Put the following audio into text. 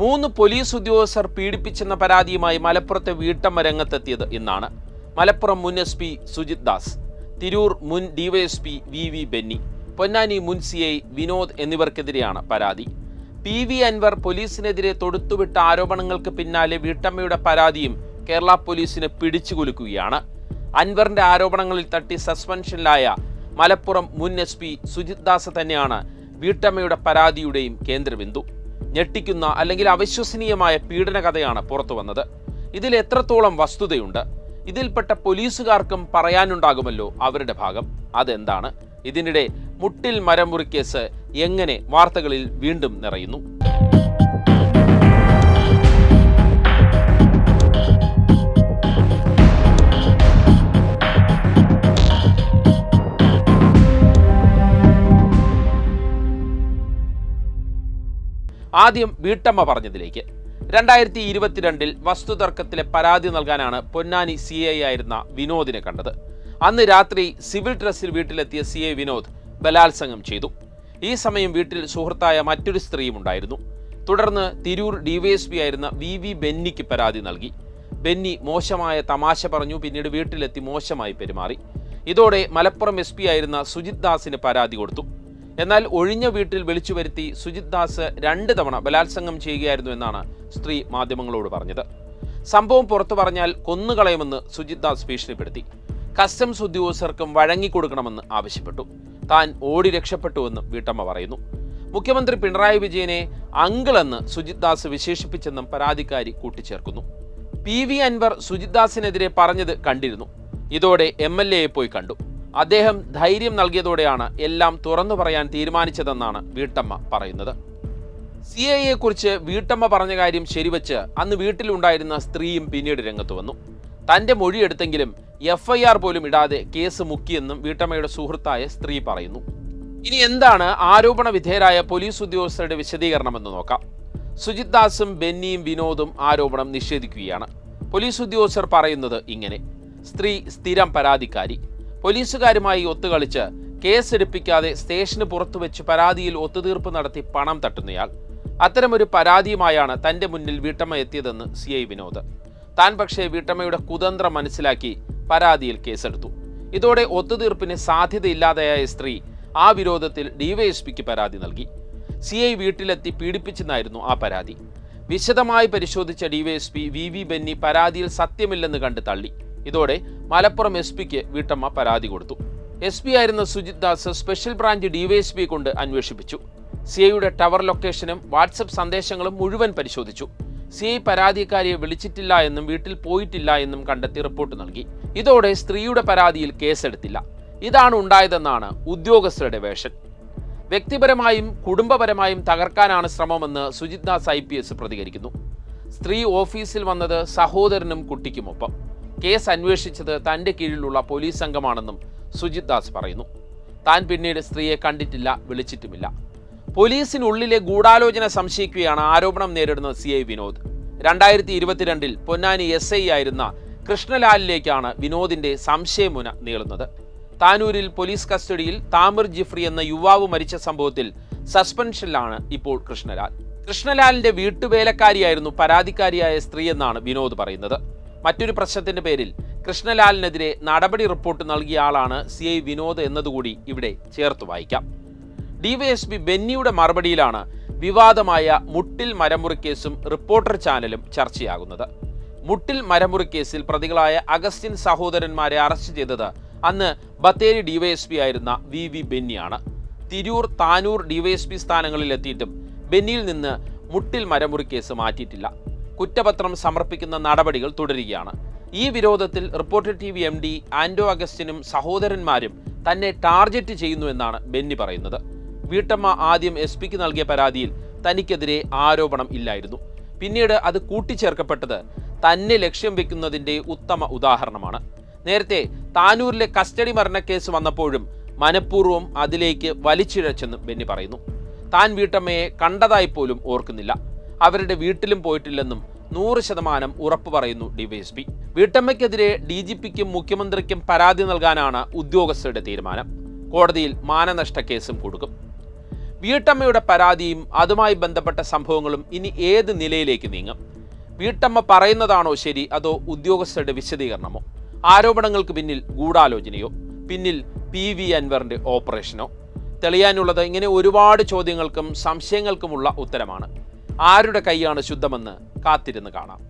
മൂന്ന് പോലീസ് ഉദ്യോഗസ്ഥർ പീഡിപ്പിച്ചെന്ന പരാതിയുമായി മലപ്പുറത്തെ വീട്ടമ്മ രംഗത്തെത്തിയത് ഇന്നാണ് മലപ്പുറം മുൻ എസ് പി സുജിത് ദാസ് തിരൂർ മുൻ DySP V V Benny Ponnani മുൻ സി ഐ വിനോദ് എന്നിവർക്കെതിരെയാണ് പരാതി. പി വി അൻവർ പോലീസിനെതിരെ തൊടുത്തുവിട്ട ആരോപണങ്ങൾക്ക് പിന്നാലെ വീട്ടമ്മയുടെ പരാതിയും കേരള പോലീസിനെ പിടിച്ചുകുലുക്കുകയാണ്. അൻവറിന്റെ ആരോപണങ്ങളിൽ തട്ടി സസ്പെൻഷനിലായ മലപ്പുറം മുൻ എസ് പി സുജിത് ദാസ് തന്നെയാണ് വീട്ടമ്മയുടെ പരാതിയുടെയും കേന്ദ്രബിന്ദു. ഞെട്ടിക്കുന്ന അല്ലെങ്കിൽ അവിശ്വസനീയമായ പീഡന കഥയാണ് പുറത്തു വന്നത്. ഇതിൽ എത്രത്തോളം വസ്തുതയുണ്ട്? ഇതിൽപ്പെട്ട പോലീസുകാർക്കും പറയാനുണ്ടാകുമല്ലോ അവരുടെ ഭാഗം. അതെന്താണ്? ഇതിനിടെ മുട്ടിൽ മരമുറി കേസ് എങ്ങനെ വാർത്തകളിൽ വീണ്ടും നിറയുന്നു? ആദ്യം വീട്ടമ്മ പറഞ്ഞതിലേക്ക്. രണ്ടായിരത്തി ഇരുപത്തിരണ്ടിൽ വസ്തുതർക്കത്തിലെ പരാതി നൽകാനാണ് പൊന്നാനി സി ഐ ആയിരുന്ന വിനോദിനെ കണ്ടത്. അന്ന് രാത്രി സിവിൽ ഡ്രസ്സിൽ വീട്ടിലെത്തിയ സി ഐ വിനോദ് ബലാത്സംഗം ചെയ്തു. ഈ സമയം വീട്ടിൽ സുഹൃത്തായ മറ്റൊരു സ്ത്രീയും ഉണ്ടായിരുന്നു. തുടർന്ന് തിരൂർ ഡിവൈഎസ്പി ആയിരുന്ന വി വി ബെന്നിക്ക് പരാതി നൽകി. ബെന്നി മോശമായ തമാശ പറഞ്ഞു പിന്നീട് വീട്ടിലെത്തി മോശമായി പെരുമാറി. ഇതോടെ മലപ്പുറം എസ് ആയിരുന്ന സുജിത് ദാസിന് പരാതി കൊടുത്തു. എന്നാൽ ഒഴിഞ്ഞ വീട്ടിൽ വിളിച്ചു വരുത്തി സുജിത് ദാസ് രണ്ട് തവണ ബലാത്സംഗം ചെയ്യുകയായിരുന്നു എന്നാണ് സ്ത്രീ മാധ്യമങ്ങളോട് പറഞ്ഞത്. സംഭവം പുറത്തു പറഞ്ഞാൽ കൊന്നുകളയുമെന്ന് സുജിത് ദാസ് ഭീഷണിപ്പെടുത്തി. കസ്റ്റംസ് ഉദ്യോഗസ്ഥർക്കും വഴങ്ങിക്കൊടുക്കണമെന്ന് ആവശ്യപ്പെട്ടു. താൻ ഓടി രക്ഷപ്പെട്ടുവെന്നും വീട്ടമ്മ പറയുന്നു. മുഖ്യമന്ത്രി പിണറായി വിജയനെ അങ്കിളെന്ന് സുജിത് ദാസ് വിശേഷിപ്പിച്ചെന്നും പരാതിക്കാരി കൂട്ടിച്ചേർക്കുന്നു. പി വി അൻവർ സുജിത് ദാസിനെതിരെ പറഞ്ഞത് കണ്ടിരുന്നു. ഇതോടെ എം എൽ എയെ പോയി കണ്ടു. അദ്ദേഹം ധൈര്യം നൽകിയതോടെയാണ് എല്ലാം തുറന്നു പറയാൻ തീരുമാനിച്ചതെന്നാണ് വീട്ടമ്മ പറയുന്നത്. സി എ കുറിച്ച് വീട്ടമ്മ പറഞ്ഞ കാര്യം ശരിവച്ച് അന്ന് വീട്ടിലുണ്ടായിരുന്ന സ്ത്രീയും പിന്നീട് രംഗത്ത് വന്നു. തന്റെ മൊഴിയെടുത്തെങ്കിലും എഫ് ഐ ആർ പോലും ഇടാതെ കേസ് മുക്കിയെന്നും വീട്ടമ്മയുടെ സുഹൃത്തായ സ്ത്രീ പറയുന്നു. ഇനി എന്താണ് ആരോപണ വിധേയരായ പോലീസ് ഉദ്യോഗസ്ഥരുടെ വിശദീകരണമെന്ന് നോക്കാം. സുജിത് ദാസും ബെന്നിയും വിനോദും ആരോപണം നിഷേധിക്കുകയാണ്. പോലീസ് ഉദ്യോഗസ്ഥർ പറയുന്നത് ഇങ്ങനെ. സ്ത്രീ സ്ഥിരം പരാതിക്കാരി. പോലീസുകാരുമായി ഒത്തുകളിച്ച് കേസെടുപ്പിക്കാതെ സ്റ്റേഷന് പുറത്തു വെച്ച് പരാതിയിൽ ഒത്തുതീർപ്പ് നടത്തി പണം തട്ടുന്നയാൾ. അത്തരമൊരു പരാതിയുമായാണ് തന്റെ മുന്നിൽ വീട്ടമ്മ എത്തിയതെന്ന് സി ഐ വിനോദ്. താൻ പക്ഷേ വീട്ടമ്മയുടെ കുതന്ത്രം മനസ്സിലാക്കി പരാതിയിൽ കേസെടുത്തു. ഇതോടെ ഒത്തുതീർപ്പിന് സാധ്യതയില്ലാതെയായ സ്ത്രീ ആ വിരോധത്തിൽ ഡിവൈഎസ്പിക്ക് പരാതി നൽകി. സി ഐ വീട്ടിലെത്തി പീഡിപ്പിച്ചെന്നായിരുന്നു ആ പരാതി. വിശദമായി പരിശോധിച്ച ഡിവൈഎസ്പി വി വി ബെന്നി പരാതിയിൽ സത്യമില്ലെന്ന് കണ്ട് തള്ളി. ഇതോടെ മലപ്പുറം എസ് പിക്ക് വീട്ടമ്മ പരാതി കൊടുത്തു. എസ് പി ആയിരുന്ന സുജിത് ദാസ് സ്പെഷ്യൽ ബ്രാഞ്ച് ഡിവൈഎസ്പിയെ കൊണ്ട് അന്വേഷിപ്പിച്ചു. സി ഐയുടെ ടവർ ലൊക്കേഷനും വാട്സപ്പ് സന്ദേശങ്ങളും മുഴുവൻ പരിശോധിച്ചു. സി ഐ പരാതിക്കാരിയെ വിളിച്ചിട്ടില്ല എന്നും വീട്ടിൽ പോയിട്ടില്ല എന്നും കണ്ടെത്തി റിപ്പോർട്ട് നൽകി. ഇതോടെ സ്ത്രീയുടെ പരാതിയിൽ കേസെടുത്തില്ല. ഇതാണ് ഉണ്ടായതെന്നാണ് ഉദ്യോഗസ്ഥരുടെ വേഷൻ വ്യക്തിപരമായും കുടുംബപരമായും തകർക്കാനാണ് ശ്രമമെന്ന് സുജിത് ദാസ് ഐ പ്രതികരിക്കുന്നു. സ്ത്രീ ഓഫീസിൽ വന്നത് സഹോദരനും കുട്ടിക്കുമൊപ്പം. കേസ് അന്വേഷിച്ചത് തന്റെ കീഴിലുള്ള പോലീസ് സംഘമാണെന്നും സുജിത് ദാസ് പറയുന്നു. താൻ പിന്നീട് സ്ത്രീയെ കണ്ടിട്ടില്ല വിളിച്ചിട്ടുമില്ല. പോലീസിനുള്ളിലെ ഗൂഢാലോചന സംശയിക്കുകയാണ് ആരോപണം നേരിടുന്ന സി ഐ വിനോദ്. രണ്ടായിരത്തി ഇരുപത്തിരണ്ടിൽ പൊന്നാനി എസ് ഐ ആയിരുന്ന കൃഷ്ണലാലിലേക്കാണ് വിനോദിന്റെ സംശയമുന നീളുന്നത്. താനൂരിൽ പോലീസ് കസ്റ്റഡിയിൽ താമിർ ജിഫ്രി എന്ന യുവാവ് മരിച്ച സംഭവത്തിൽ സസ്പെൻഷനിലാണ് ഇപ്പോൾ കൃഷ്ണലാൽ. കൃഷ്ണലാലിന്റെ വീട്ടുവേലക്കാരിയായിരുന്നു പരാതിക്കാരിയായ സ്ത്രീയെന്നാണ് വിനോദ് പറയുന്നത്. മറ്റൊരു പ്രശ്നത്തിന്റെ പേരിൽ കൃഷ്ണലാലിനെതിരെ നടപടി റിപ്പോർട്ട് നൽകിയ ആളാണ് സി ഐ വിനോദ് എന്നതുകൂടി ഇവിടെ ചേർത്ത് വായിക്കാം. ഡിവൈഎസ്പി ബെന്നിയുടെ മറുപടിയിലാണ് വിവാദമായ മുട്ടിൽ മരമുറി കേസും റിപ്പോർട്ടർ ചാനലും ചർച്ചയാകുന്നത്. മുട്ടിൽ മരമുറി കേസിൽ പ്രതികളായ അഗസ്റ്റിൻ സഹോദരന്മാരെ അറസ്റ്റ് ചെയ്തത് അന്ന് ബത്തേരി ഡിവൈഎസ്പി ആയിരുന്ന വി വി ബെന്നിയാണ്. തിരൂർ താനൂർ ഡിവൈഎസ്പി സ്ഥാനങ്ങളിൽ എത്തിയിട്ടും ബെന്നിയിൽ നിന്ന് മുട്ടിൽ മരമുറി കേസ് മാറ്റിയിട്ടില്ല. കുറ്റപത്രം സമർപ്പിക്കുന്ന നടപടികൾ തുടരുകയാണ്. ഈ വിരോധത്തിൽ reporter T V M D ആൻഡോ അഗസ്റ്റിനും സഹോദരന്മാരും തന്നെ ടാർഗറ്റ് ചെയ്യുന്നുവെന്നാണ് ബെന്നി പറയുന്നത്. വീട്ടമ്മ ആദ്യം എസ് പിക്ക് നൽകിയ പരാതിയിൽ തനിക്കെതിരെ ആരോപണം ഇല്ലായിരുന്നു. പിന്നീട് അത് കൂട്ടിച്ചേർക്കപ്പെട്ടത് തന്നെ ലക്ഷ്യം വെക്കുന്നതിന്റെ ഉത്തമ ഉദാഹരണമാണ്. നേരത്തെ താനൂരിലെ കസ്റ്റഡി മരണക്കേസ് വന്നപ്പോഴും മനഃപൂർവം അതിലേക്ക് വലിച്ചിഴച്ചെന്നും ബെന്നി പറയുന്നു. താൻ വീട്ടമ്മയെ കണ്ടതായി പോലും ഓർക്കുന്നില്ല. അവരുടെ വീട്ടിലും പോയിട്ടില്ലെന്നും നൂറ് ശതമാനം ഉറപ്പ് പറയുന്നു ഡിവൈഎസ്പി വീട്ടമ്മയ്ക്കെതിരെ ഡി ജി പിക്കും മുഖ്യമന്ത്രിക്കും പരാതി നൽകാനാണ് ഉദ്യോഗസ്ഥരുടെ തീരുമാനം. കോടതിയിൽ മാനനഷ്ട കേസും കൊടുക്കും. വീട്ടമ്മയുടെ പരാതിയും അതുമായി ബന്ധപ്പെട്ട സംഭവങ്ങളും ഇനി ഏത് നിലയിലേക്ക് നീങ്ങും? വീട്ടമ്മ പറയുന്നതാണോ ശരി അതോ ഉദ്യോഗസ്ഥരുടെ വിശദീകരണമോ? ആരോപണങ്ങൾക്ക് പിന്നിൽ ഗൂഢാലോചനയോ? പിന്നിൽ പി വി അൻവറിന്റെ ഓപ്പറേഷനോ? തെളിയാനുള്ളത് ഇങ്ങനെ ഒരുപാട് ചോദ്യങ്ങൾക്കും സംശയങ്ങൾക്കുമുള്ള ഉത്തരമാണ്. ആരുടെ കൈയാണ് ശുദ്ധമെന്ന് കാത്തിരുന്ന് കാണാം.